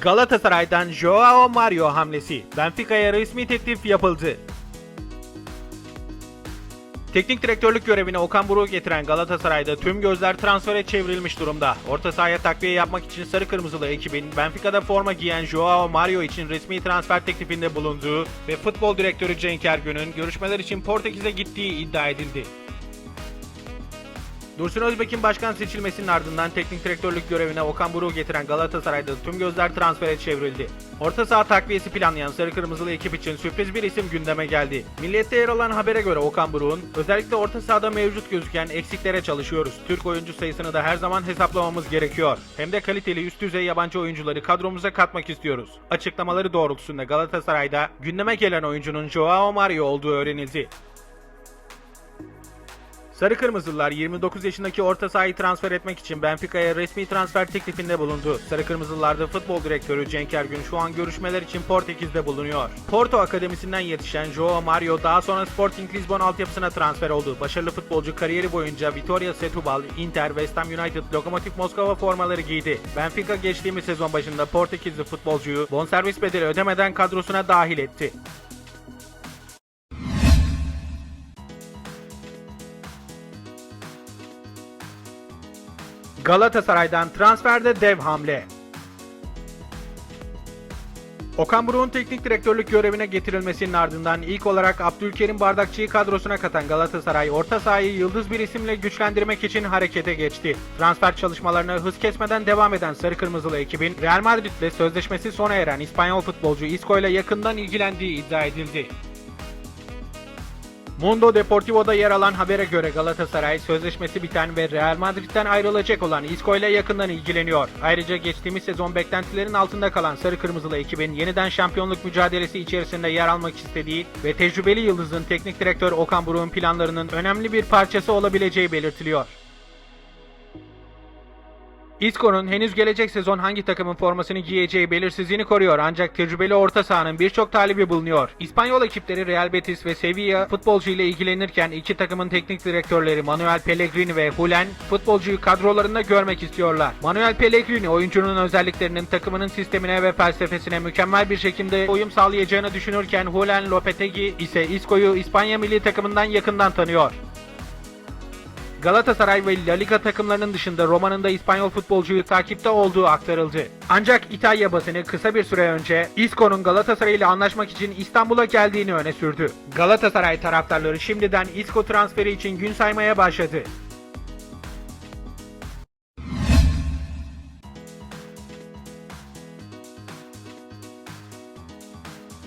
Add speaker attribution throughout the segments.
Speaker 1: Galatasaray'dan Joao Mario hamlesi. Benfica'ya resmi teklif yapıldı. Teknik direktörlük görevine Okan Buruk'u getiren Galatasaray'da tüm gözler transfere çevrilmiş durumda. Orta sahaya takviye yapmak için sarı kırmızılı ekibin Benfica'da forma giyen Joao Mario için resmi transfer teklifinde bulunduğu ve futbol direktörü Cenk Ergün'ün görüşmeler için Portekiz'e gittiği iddia edildi. Dursun Özbek'in başkan seçilmesinin ardından teknik direktörlük görevine Okan Buruk'u getiren Galatasaray'da tüm gözler transfere çevrildi. Orta saha takviyesi planlayan Sarı Kırmızılı ekip için sürpriz bir isim gündeme geldi. Milliyette yer alan habere göre Okan Buruk'un özellikle orta sahada mevcut gözüken eksiklere çalışıyoruz. Türk oyuncu sayısını da her zaman hesaplamamız gerekiyor. Hem de kaliteli üst düzey yabancı oyuncuları kadromuza katmak istiyoruz. Açıklamaları doğrultusunda Galatasaray'da gündeme gelen oyuncunun Joao Mario olduğu öğrenildi. Sarı Kırmızılar 29 yaşındaki orta sahayı transfer etmek için Benfica'ya resmi transfer teklifinde bulundu. Sarı Kırmızılarda futbol direktörü Cenk Ergün şu an görüşmeler için Portekiz'de bulunuyor. Porto Akademisi'nden yetişen Joao Mario daha sonra Sporting Lisbon altyapısına transfer oldu. Başarılı futbolcu kariyeri boyunca Vitoria Setúbal, Inter, West Ham United, Lokomotiv Moskova formaları giydi. Benfica geçtiğimiz sezon başında Portekizli futbolcuyu bonservis bedeli ödemeden kadrosuna dahil etti. Galatasaray'dan transferde dev hamle. Okan Buruk'un teknik direktörlük görevine getirilmesinin ardından ilk olarak Abdülkerim Bardakçı'yı kadrosuna katan Galatasaray orta sahayı yıldız bir isimle güçlendirmek için harekete geçti. Transfer çalışmalarına hız kesmeden devam eden Sarı Kırmızılı ekibin Real Madrid'le sözleşmesi sona eren İspanyol futbolcu Isco ile yakından ilgilendiği iddia edildi. Mundo Deportivo'da yer alan habere göre Galatasaray sözleşmesi biten ve Real Madrid'den ayrılacak olan Isco ile yakından ilgileniyor. Ayrıca geçtiğimiz sezon beklentilerin altında kalan Sarı Kırmızılı ekibin yeniden şampiyonluk mücadelesi içerisinde yer almak istediği ve tecrübeli yıldızın teknik direktör Okan Buruk'un planlarının önemli bir parçası olabileceği belirtiliyor. Isco'nun henüz gelecek sezon hangi takımın formasını giyeceği belirsizliğini koruyor ancak tecrübeli orta sahanın birçok talibi bulunuyor. İspanyol ekipleri Real Betis ve Sevilla futbolcu ile ilgilenirken iki takımın teknik direktörleri Manuel Pellegrini ve Hulen futbolcuyu kadrolarında görmek istiyorlar. Manuel Pellegrini oyuncunun özelliklerinin takımının sistemine ve felsefesine mükemmel bir şekilde uyum sağlayacağını düşünürken Hulen Lopetegui ise Isco'yu İspanya milli takımından yakından tanıyor. Galatasaray ve La Liga takımlarının dışında Roma'nın da İspanyol futbolcuyu takipte olduğu aktarıldı. Ancak İtalya basını kısa bir süre önce Isco'nun Galatasaray ile anlaşmak için İstanbul'a geldiğini öne sürdü. Galatasaray taraftarları şimdiden Isco transferi için gün saymaya başladı.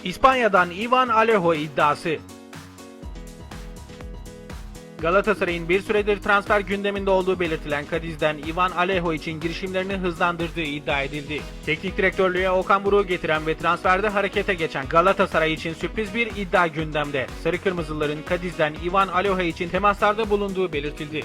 Speaker 1: İspanya'dan Ivan Alejo iddiası Galatasaray'ın bir süredir transfer gündeminde olduğu belirtilen Kadiz'den Ivan Alejo için girişimlerini hızlandırdığı iddia edildi. Teknik direktörlüğe Okan Buruk'u getiren ve transferde harekete geçen Galatasaray için sürpriz bir iddia gündemde. Sarı Kırmızıların Kadiz'den Ivan Alejo için temaslarda bulunduğu belirtildi.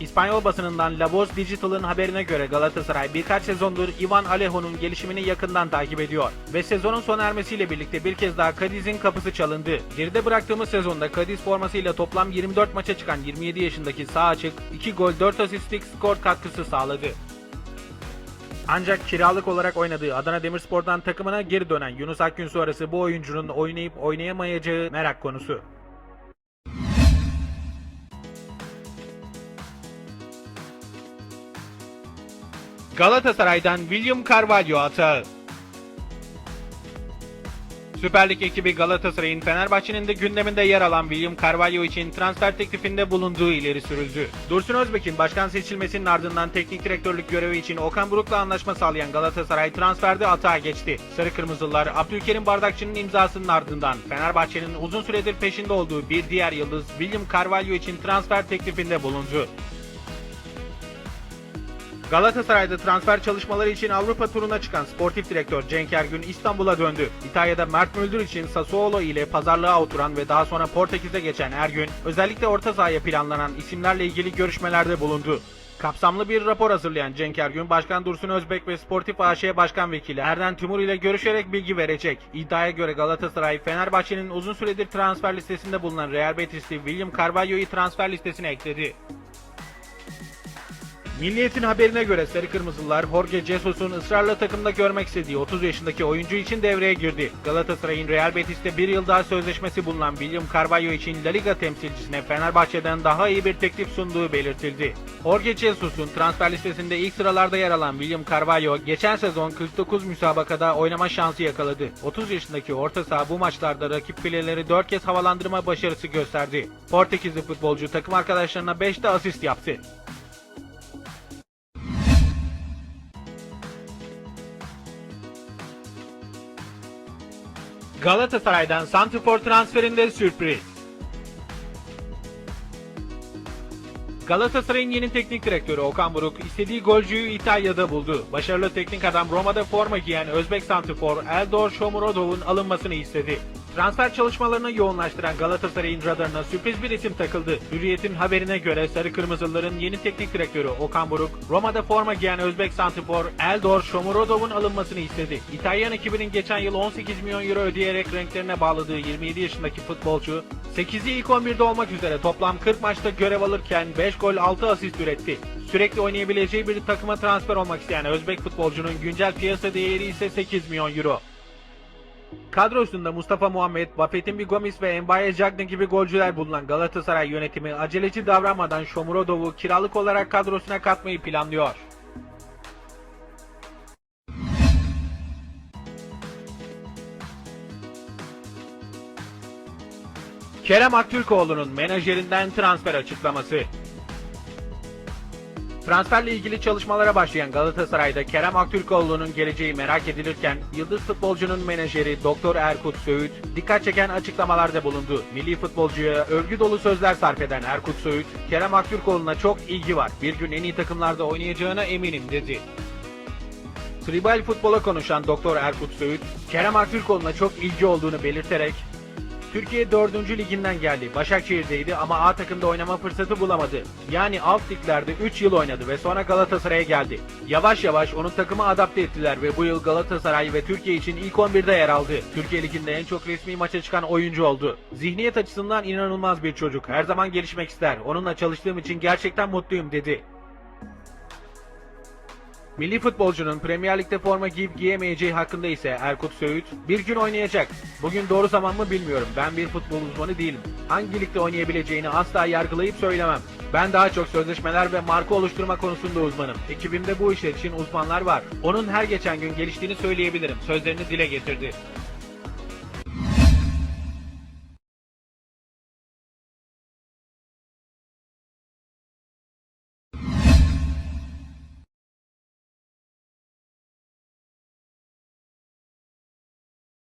Speaker 1: İspanyol basınından La Voz Digital'ın haberine göre Galatasaray birkaç sezondur Ivan Alejo'nun gelişimini yakından takip ediyor ve sezonun sona ermesiyle birlikte bir kez daha Cadiz'in kapısı çalındı. Geride bıraktığımız sezonda Cadiz formasıyla toplam 24 maça çıkan 27 yaşındaki sağ açık 2 gol 4 asistlik skor katkısı sağladı. Ancak kiralık olarak oynadığı Adana Demirspor'dan takımına geri dönen Yunus Akgün sonrası bu oyuncunun oynayıp oynayamayacağı merak konusu. Galatasaray'dan William Carvalho atağı. Süper Lig ekibi Galatasaray'ın Fenerbahçe'nin de gündeminde yer alan William Carvalho için transfer teklifinde bulunduğu ileri sürüldü. Dursun Özbek'in başkan seçilmesinin ardından teknik direktörlük görevi için Okan Buruk'la anlaşma sağlayan Galatasaray transferde atağa geçti. Sarı Kırmızılar Abdülkerim Bardakçı'nın imzasının ardından Fenerbahçe'nin uzun süredir peşinde olduğu bir diğer yıldız William Carvalho için transfer teklifinde bulundu. Galatasaray'da transfer çalışmaları için Avrupa turuna çıkan sportif direktör Cenk Ergün İstanbul'a döndü. İtalya'da Mert Müldür için Sassuolo ile pazarlığa oturan ve daha sonra Portekiz'e geçen Ergün, özellikle orta sahaya planlanan isimlerle ilgili görüşmelerde bulundu. Kapsamlı bir rapor hazırlayan Cenk Ergün, Başkan Dursun Özbek ve Sportif AŞ Başkan Vekili Erden Timur ile görüşerek bilgi verecek. İddiaya göre Galatasaray, Fenerbahçe'nin uzun süredir transfer listesinde bulunan Real Betis'li William Carvalho'yu transfer listesine ekledi. Milliyetin haberine göre Sarı Kırmızılar Jorge Jesus'un ısrarla takımda görmek istediği 30 yaşındaki oyuncu için devreye girdi. Galatasaray'ın Real Betis'te bir yıl daha sözleşmesi bulunan William Carvalho için La Liga temsilcisine Fenerbahçe'den daha iyi bir teklif sunduğu belirtildi. Jorge Jesus'un transfer listesinde ilk sıralarda yer alan William Carvalho geçen sezon 49 müsabakada oynama şansı yakaladı. 30 yaşındaki orta saha bu maçlarda rakip fileleri 4 kez havalandırma başarısı gösterdi. Portekizli futbolcu takım arkadaşlarına 5 de asist yaptı. Galatasaray'dan Santifor transferinde sürpriz. Galatasaray'ın yeni teknik direktörü Okan Buruk istediği golcüyü İtalya'da buldu. Başarılı teknik adam Roma'da forma giyen Özbek Santifor Eldor Shomurodov'un alınmasını istedi. Transfer çalışmalarını yoğunlaştıran Galatasaray'ın radarına sürpriz bir isim takıldı. Hürriyet'in haberine göre Sarı Kırmızılıların yeni teknik direktörü Okan Buruk, Roma'da forma giyen Özbek Santifor Eldor Shomurodov'un alınmasını istedi. İtalyan ekibinin geçen yıl 18 milyon euro ödeyerek renklerine bağladığı 27 yaşındaki futbolcu, 8'i ilk 11'de olmak üzere toplam 40 maçta görev alırken 5 gol 6 asist üretti. Sürekli oynayabileceği bir takıma transfer olmak isteyen Özbek futbolcunun güncel piyasa değeri ise 8 milyon euro. Kadrosunda Mustafa Muhammed, Buffett'in Gomis ve Mbaye Cagney gibi golcüler bulunan Galatasaray yönetimi aceleci davranmadan Shomurodov'u kiralık olarak kadrosuna katmayı planlıyor. Kerem Aktürkoğlu'nun menajerinden transfer açıklaması. Transferle ilgili çalışmalara başlayan Galatasaray'da Kerem Aktürkoğlu'nun geleceği merak edilirken yıldız futbolcunun menajeri Doktor Erkut Söğüt dikkat çeken açıklamalarda bulundu. Milli futbolcuya övgü dolu sözler sarf eden Erkut Söğüt, Kerem Aktürkoğlu'na çok ilgi var. Bir gün en iyi takımlarda oynayacağına eminim dedi. Tribal futbola konuşan Doktor Erkut Söğüt, Kerem Aktürkoğlu'na çok ilgi olduğunu belirterek Türkiye 4. liginden geldi. Başakşehir'deydi ama A takımda oynama fırsatı bulamadı. Yani alt liglerde 3 yıl oynadı ve sonra Galatasaray'a geldi. Yavaş yavaş onu takıma adapte ettiler ve bu yıl Galatasaray ve Türkiye için ilk 11'de yer aldı. Türkiye liginde en çok resmi maça çıkan oyuncu oldu. Zihniyet açısından inanılmaz bir çocuk. Her zaman gelişmek ister. Onunla çalıştığım için gerçekten mutluyum dedi. Milli futbolcunun Premier Lig'de forma giyip giyemeyeceği hakkında ise Erkut Söğüt bir gün oynayacak. Bugün doğru zaman mı bilmiyorum. Ben bir futbol uzmanı değilim. Hangi ligde oynayabileceğini asla yargılayıp söylemem. Ben daha çok sözleşmeler ve marka oluşturma konusunda uzmanım. Ekibimde bu işler için uzmanlar var. Onun her geçen gün geliştiğini söyleyebilirim. Sözlerini dile getirdi.